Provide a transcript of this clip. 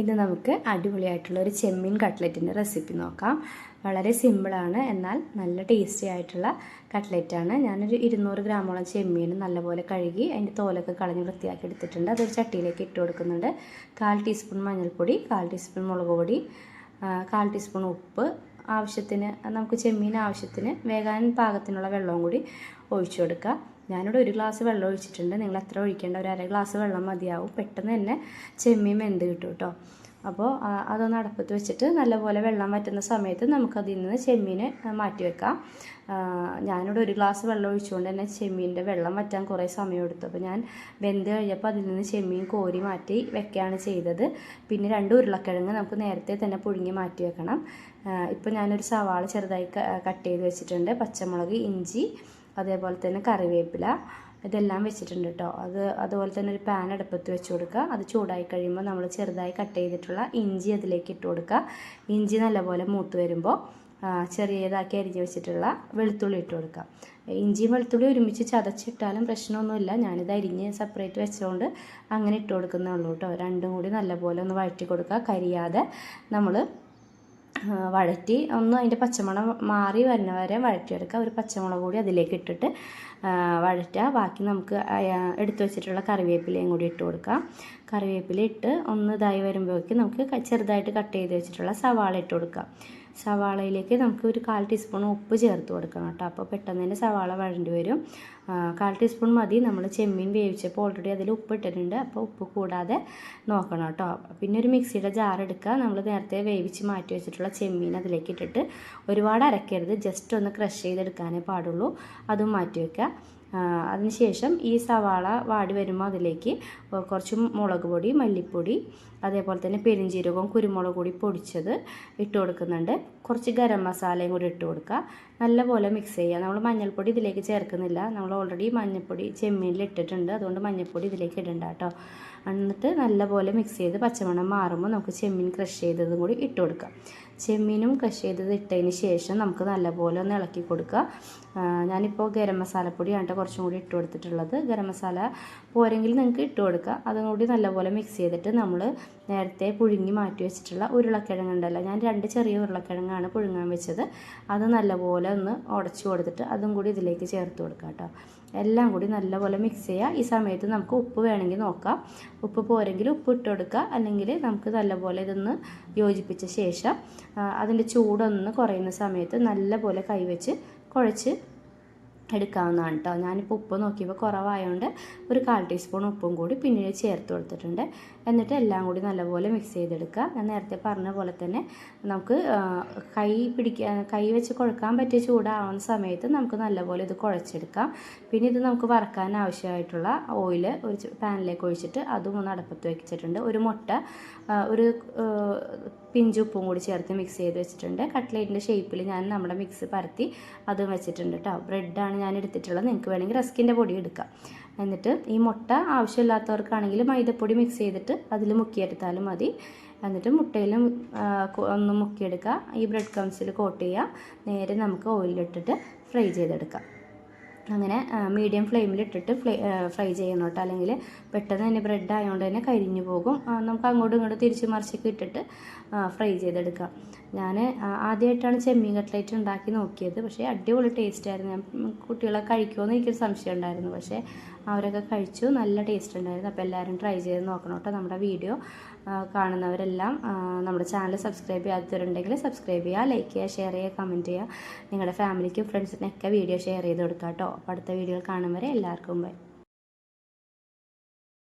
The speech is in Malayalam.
ഇന്ന് നമുക്ക് അടിപൊളിയായിട്ടുള്ള ഒരു ചെമ്മീൻ കട്ട്ലറ്റിന്റെ റെസിപ്പി നോക്കാം. വളരെ സിമ്പിളാണ് എന്നാൽ നല്ല ടേസ്റ്റി ആയിട്ടുള്ള കട്ട്ലറ്റാണ്. ഞാനൊരു ഇരുന്നൂറ് ഗ്രാമോളം ചെമ്മീൻ നല്ലപോലെ കഴുകി അതിന്റെ തോലൊക്കെ കളഞ്ഞ് വൃത്തിയാക്കി എടുത്തിട്ടുണ്ട്. അതൊരു ചട്ടിയിലേക്ക് ഇട്ട് കൊടുക്കുന്നുണ്ട്. കാൽ ടീസ്പൂൺ മഞ്ഞൾപ്പൊടി കാൽ ടീസ്പൂൺ മുളക് പൊടി കാൽ ടീസ്പൂൺ ഉപ്പ് ആവശ്യത്തിന് നമുക്ക് ചെമ്മീൻ ആവശ്യത്തിന് വേകാൻ പാകത്തിനുള്ള വെള്ളവും കൂടി ഒഴിച്ചു കൊടുക്കുക. ഞാനിവിടെ ഒരു ഗ്ലാസ് വെള്ളം ഒഴിച്ചിട്ടുണ്ട്. നിങ്ങൾ എത്ര ഒഴിക്കേണ്ട? ഒരു അര ഗ്ലാസ് വെള്ളം മതിയാവും. പെട്ടെന്ന് തന്നെ ചെമ്മീൻ വെന്ത് കിട്ടും കേട്ടോ അപ്പോൾ അതൊന്ന് അടപ്പത്ത് വെച്ചിട്ട് നല്ലപോലെ വെള്ളം വറ്റുന്ന സമയത്ത് നമുക്കതിൽ നിന്ന് ചെമ്മീൻ മാറ്റി വെക്കാം. ഞാനിവിടെ ഒരു ഗ്ലാസ് വെള്ളം ഒഴിച്ചുകൊണ്ട് തന്നെ ചെമ്മീന്റെ വെള്ളം വറ്റാൻ കുറേ സമയം എടുത്തു. അപ്പോൾ ഞാൻ വെന്ത് കഴിഞ്ഞപ്പോൾ അതിൽ നിന്ന് ചെമ്മീൻ കോരി മാറ്റി വെക്കുകയാണ് ചെയ്തത്. പിന്നെ രണ്ട് ഉരുളക്കിഴങ്ങ് നമുക്ക് നേരത്തെ തന്നെ പുഴുങ്ങി മാറ്റി വെക്കണം. ഇപ്പോൾ ഞാനൊരു സവാള ചെറുതായി കട്ട് ചെയ്ത് വെച്ചിട്ടുണ്ട്. പച്ചമുളക് ഇഞ്ചി അതേപോലെ തന്നെ കറിവേപ്പില. ഇതെല്ലാം വെച്ചിട്ടുണ്ട് കേട്ടോ അത് അതുപോലെ തന്നെ ഒരു പാൻ അടുപ്പത്ത് വെച്ച് കൊടുക്കുക. അത് ചൂടായി കഴിയുമ്പോൾ നമ്മൾ ചെറുതായി കട്ട് ചെയ്തിട്ടുള്ള ഇഞ്ചി അതിലേക്ക് ഇട്ട് കൊടുക്കുക. ഇഞ്ചി നല്ലപോലെ മൂത്ത് വരുമ്പോൾ ചെറിയതാക്കി അരിഞ്ഞ് വെച്ചിട്ടുള്ള വെളുത്തുള്ളി ഇട്ട് കൊടുക്കുക. ഇഞ്ചിയും വെളുത്തുള്ളി ഒരുമിച്ച് ചതച്ചിട്ടാലും പ്രശ്നമൊന്നുമില്ല. ഞാനിത് അരിഞ്ഞ് സെപ്പറേറ്റ് വെച്ചതുകൊണ്ട് അങ്ങനെ ഇട്ട് കൊടുക്കുന്നേ ഉള്ളൂ കേട്ടോ രണ്ടും കൂടി നല്ലപോലെ ഒന്ന് വഴറ്റി കൊടുക്കുക. കരിയാതെ നമ്മൾ വഴറ്റി ഒന്ന് അതിന്റെ പച്ചമണം മാറി വരുന്ന വരെ വഴറ്റിയെടുക്കുക. ഒരു പച്ചമുളക് കൂടി അതിലേക്ക് ഇട്ടിട്ട് വഴറ്റുക. ബാക്കി നമുക്ക് എടുത്തു വെച്ചിട്ടുള്ള കറിവേപ്പിലയും കൂടി ഇട്ട് കൊടുക്കുക. കറിവേപ്പില ഇട്ട് ഒന്ന് ഇതായി വരുമ്പോഴേക്കും നമുക്ക് ചെറുതായിട്ട് കട്ട് ചെയ്ത് വെച്ചിട്ടുള്ള സവാള ഇട്ട് കൊടുക്കാം സവാളയിലേക്ക് നമുക്ക് ഒരു കാൽ ടീസ്പൂൺ ഉപ്പ് ചേർത്ത് കൊടുക്കണം കേട്ടോ. അപ്പോൾ പെട്ടെന്ന് തന്നെ സവാള വഴണ്ടി വരും. കാൽ ടീസ്പൂൺ മതി. നമ്മൾ ചെമ്മീൻ വേവിച്ചപ്പോൾ ഓൾറെഡി അതിൽ ഉപ്പ് ഇട്ടിട്ടുണ്ട്. അപ്പോൾ ഉപ്പ് കൂടാതെ നോക്കണം കേട്ടോ. പിന്നെ ഒരു മിക്സിയുടെ ജാർ എടുക്കുക. നമ്മൾ നേരത്തെ വേവിച്ച് മാറ്റി വെച്ചിട്ടുള്ള ചെമ്മീൻ അതിലേക്ക് ഇട്ടിട്ട് ഒരുപാട് അരക്കരുത്. ജസ്റ്റ് ഒന്ന് ക്രഷ് ചെയ്തെടുക്കാനേ പാടുള്ളൂ. അതും മാറ്റി വെക്കുക. ആ, അതിനുശേഷം ഈ സവാള വാടി വരുമ്പോൾ അതിലേക്ക് കുറച്ച് മുളക് പൊടി മല്ലിപ്പൊടി അതേപോലെ തന്നെ പെരിഞ്ചീരകവും കുരുമുളക് പൊടി പൊടിച്ചത് ഇട്ട് കൊടുക്കുന്നുണ്ട്. കുറച്ച് ഗരം മസാലയും കൂടി ഇട്ട് കൊടുക്കുക. നല്ലപോലെ മിക്സ് ചെയ്യുക. നമ്മൾ മഞ്ഞൾപ്പൊടി ഇതിലേക്ക് ചേർക്കുന്നില്ല. നമ്മൾ ഓൾറെഡി മഞ്ഞൾപ്പൊടി ചെമ്മീനിൽ ഇട്ടിട്ടുണ്ട്. അതുകൊണ്ട് മഞ്ഞൾപ്പൊടി ഇതിലേക്ക് ഇടണ്ട കേട്ടോ എന്നിട്ട് നല്ലപോലെ മിക്സ് ചെയ്ത് പച്ചമണം മാറുമ്പോൾ നമുക്ക് ചെമ്മീൻ ക്രഷ് ചെയ്തതും കൂടി ഇട്ട് കൊടുക്കാം. ചെമ്മീനും ക്രഷ് ചെയ്തത് ഇട്ടതിന് ശേഷം നമുക്ക് നല്ലപോലെ ഒന്ന് ഇളക്കി കൊടുക്കുക. ഞാനിപ്പോൾ ഗരം മസാലപ്പൊടിയാണ് കുറച്ചും കൂടി ഇട്ട് കൊടുത്തിട്ടുള്ളത്. ഗരം മസാല പോരെങ്കിൽ നിങ്ങൾക്ക് ഇട്ട് കൊടുക്കുക അതും കൂടി നല്ലപോലെ മിക്സ് ചെയ്തിട്ട് നമ്മൾ നേരത്തെ പുഴുങ്ങി മാറ്റി വെച്ചിട്ടുള്ള ഉരുളക്കിഴങ്ങുണ്ടല്ലോ ഞാൻ രണ്ട് ചെറിയ ഉരുളക്കിഴങ്ങാണ് പുഴുങ്ങാൻ വെച്ചത്. അത് നല്ലപോലെ ഒന്ന് ഉടച്ചു കൊടുത്തിട്ട് അതും കൂടി ഇതിലേക്ക് ചേർത്ത് കൊടുക്കുക കേട്ടോ. എല്ലാം കൂടി നല്ലപോലെ മിക്സ് ചെയ്യുക ഈ സമയത്ത് നമുക്ക് ഉപ്പ് വേണമെങ്കിൽ നോക്കാം. ഉപ്പ് പോരെങ്കിൽ ഉപ്പ് ഇട്ട് കൊടുക്കുക. അല്ലെങ്കിൽ നമുക്ക് നല്ലപോലെ ഇതൊന്ന് യോജിപ്പിച്ച ശേഷം അതിന്റെ ചൂടൊന്ന് കുറയുന്ന സമയത്ത് നല്ലപോലെ കൈവച്ച് കുഴച്ച് എടുക്കാവുന്നതാണ് കേട്ടോ ഞാനിപ്പോൾ ഉപ്പ് നോക്കിയപ്പോൾ കുറവായതുകൊണ്ട് ഒരു കാൽ ടീസ്പൂൺ ഉപ്പും കൂടി പിന്നീട് ചേർത്ത് കൊടുത്തിട്ടുണ്ട്. എന്നിട്ട് എല്ലാം കൂടി നല്ലപോലെ മിക്സ് ചെയ്തെടുക്കുക. ഞാൻ നേരത്തെ പറഞ്ഞ പോലെ തന്നെ നമുക്ക് കൈ പിടിക്കാൻ കൈ വെച്ച് കുഴക്കാൻ പറ്റിയ ചൂടാവുന്ന സമയത്ത് നമുക്ക് നല്ലപോലെ ഇത് കുഴച്ചെടുക്കാം. പിന്നെ ഇത് നമുക്ക് വറക്കാൻ ആവശ്യമായിട്ടുള്ള ഓയിൽ ഒരു പാനിലേക്ക് ഒഴിച്ചിട്ട് അതും ഒന്ന് അടപ്പത്ത് വെച്ചിട്ടുണ്ട്. ഒരു മുട്ട ഒരു പിഞ്ചുപ്പും കൂടി ചേർത്ത് മിക്സ് ചെയ്ത് വെച്ചിട്ടുണ്ട്. കട്ട്ലേറ്റിന്റെ ഷേപ്പിൽ ഞാൻ നമ്മുടെ മിക്സ് പരത്തി അതും വെച്ചിട്ടുണ്ട് കേട്ടോ ബ്രെഡാണ് ഞാൻ എടുത്തിട്ടുള്ളത് നിങ്ങൾക്ക് വേണമെങ്കിൽ റസ്കിന്റെ പൊടി എടുക്കാം. എന്നിട്ട് ഈ മുട്ട ആവശ്യമില്ലാത്തവർക്കാണെങ്കിൽ മൈദപ്പൊടി മിക്സ് ചെയ്തിട്ട് അതിൽ മുക്കിയെടുത്താലും മതി. എന്നിട്ട് കൊ- ഒന്ന് മുക്കിയെടുക്കുക. ഈ ബ്രെഡ് ക്രംസിൽ കോട്ട് ചെയ്യുക. നേരെ നമുക്ക് ഓയിലിട്ടിട്ട് ഫ്രൈ ചെയ്തെടുക്കാം. അങ്ങനെ മീഡിയം ഫ്ലെയിമിൽ ഇട്ടിട്ട് ഫ്ലേ ഫ്രൈ ചെയ്യണം കേട്ടോ അല്ലെങ്കിൽ പെട്ടെന്ന് തന്നെ ബ്രെഡ് ആയതുകൊണ്ട് തന്നെ കരിഞ്ഞു പോകും. നമുക്ക് അങ്ങോട്ടും ഇങ്ങോട്ടും തിരിച്ച് മറിച്ചൊക്കെ ഇട്ടിട്ട് ഫ്രൈ ചെയ്തെടുക്കാം. ഞാൻ ആദ്യമായിട്ടാണ് ചെമ്മീൻ കട്ട്ലേറ്റ് ഉണ്ടാക്കി നോക്കിയത്. പക്ഷേ അടിപൊളി ടേസ്റ്റ് ആയിരുന്നു. ഞാൻ കുട്ടികളെ കഴിക്കുമോ എന്ന് എനിക്കൊരു സംശയം ഉണ്ടായിരുന്നു. പക്ഷേ അവരൊക്കെ കഴിച്ചു. നല്ല ടേസ്റ്റ് ഉണ്ടായിരുന്നു. അപ്പോൾ എല്ലാവരും ട്രൈ ചെയ്ത് നോക്കണം കേട്ടോ നമ്മുടെ വീഡിയോ കാണുന്നവരെല്ലാം നമ്മുടെ ചാനൽ സബ്സ്ക്രൈബ് ചെയ്യാത്തവരുണ്ടെങ്കിൽ സബ്സ്ക്രൈബ് ചെയ്യുക ലൈക്ക് ചെയ്യുക ഷെയർ ചെയ്യുക കമന്റ് ചെയ്യുക. നിങ്ങളുടെ ഫാമിലിക്കും ഫ്രണ്ട്സിനൊക്കെ വീഡിയോ ഷെയർ ചെയ്ത് കൊടുക്കുക കേട്ടോ. അപ്പോൾ അടുത്ത വീഡിയോ കാണും വരെ എല്ലാവർക്കും ബൈ